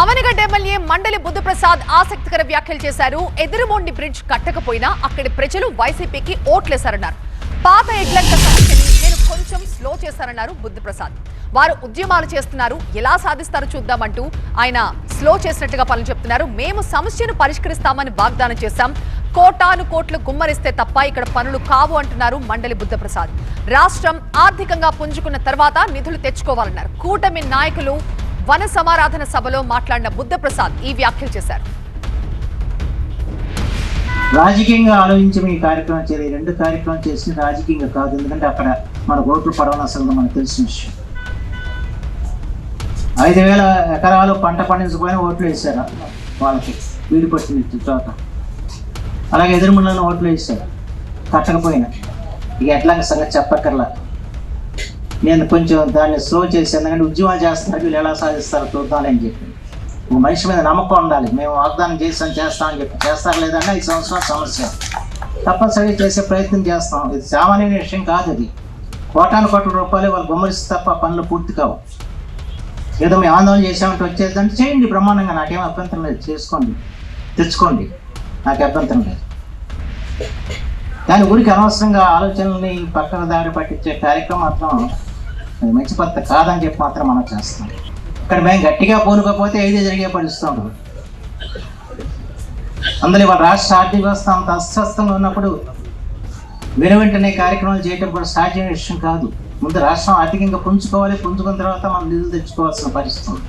Avanigadda MLA మండలి బుద్ధప్రసాద్ ఆసక్తికర వ్యాఖ్యలు చేశారు. ఎదురుమోండి బ్రిడ్జ్ కట్టకపోయినా అక్కడి ప్రజలు వైసీపీకి ఓట్లేశారన్నారు. పాత ఎడ్లంక సమస్యని నేను కొంచెం స్లో చేశారన్నారు బుద్ధప్రసాద్. వారు ఉద్యమాలు చేస్తున్నారు. ఎలా సాధిస్తారో చూద్దామంటూ ఆయన స్లో చేసినట్టుగా పనులు చెప్తున్నారు. మేము సమస్యను పరిష్కరిస్తామని వాగ్దానం చేశాం. కోటాను కోట్లు గుమ్మరిస్తే తప్ప ఇక్కడ పనులు కావు అంటున్నారు మండలి బుద్ధప్రసాద్. రాష్ట్రం ఆర్థికంగా పుంజుకున్న తర్వాత నిధులు తెచ్చుకోవాలన్నారు. కూటమి నాయకులు వన సమారాధన సభలో మాట్లాడిన బుద్ధప్రసాద్ ఈ వ్యాఖ్యలు చేశారు. రాజకీయంగా ఆలోచించి ఈ కార్యక్రమం చేయాలి. ఈ రెండు కార్యక్రమం చేసిన రాజకీయంగా కాదు. ఎందుకంటే అక్కడ మన ఓట్లు పడవని అసలు మనకు తెలిసిన విషయం. ఐదు వేల ఎకరాలు పంట పండించకపోయినా ఓట్లు వేశారు వాళ్ళకి. వీడి పట్టిన చోట అలాగే ఎదురుముళ్ళలో ఓట్లు వేశారు. కట్టకపోయినా ఇక ఎట్లా సంగతి చెప్పక్కర్లా. నేను కొంచెం దాన్ని స్లో చేసి ఎందుకంటే ఉద్యమాలు చేస్తున్నారు వీళ్ళు ఎలా సాధిస్తారు చూద్దామని చెప్పి. మనిషి మీద నమ్మకం ఉండాలి. మేము వాగ్దానం చేస్తాం చేస్తామని చెప్పి. చేస్తారు లేదంటే ఈ సంవత్సరం సమస్య. తప్పనిసరిగా చేసే ప్రయత్నం చేస్తాం. ఇది సామాన్య విషయం కాదు అది. కోటాను కోట్ల రూపాయలు వాళ్ళు గుమ్మరిస్తే తప్ప పనులు పూర్తి కావు. ఏదో మేము ఆందోళన చేసామంటే వచ్చేదంటే చేయండి బ్రహ్మాండంగా. నాకేం అభ్యంతరం లేదు. చేసుకోండి. తెచ్చుకోండి. నాకు అభ్యంతరం లేదు. దాని ఊరికి అనవసరంగా ఆలోచనల్ని పక్కన దారి పట్టించే కార్యక్రమం మాత్రం అది మంచి పద్ధతి కాదని చెప్పి మాత్రం మనం చేస్తాం. ఇక్కడ మేము గట్టిగా పూనుకోకపోతే ఏది జరిగే పరిస్థితి ఉండదు అందులో ఇవాళ రాష్ట్ర ఆర్థిక వ్యవస్థ అంత అస్వస్థంగా ఉన్నప్పుడు వెను వెంటనే కార్యక్రమాలు చేయటం కూడా సాధ్యమైన విషయం కాదు. ముందు రాష్ట్రం ఆర్థికంగా పుంజుకోవాలి పుంజుకున్న తర్వాత మనం నిధులు తెచ్చుకోవాల్సిన పరిస్థితి ఉంది.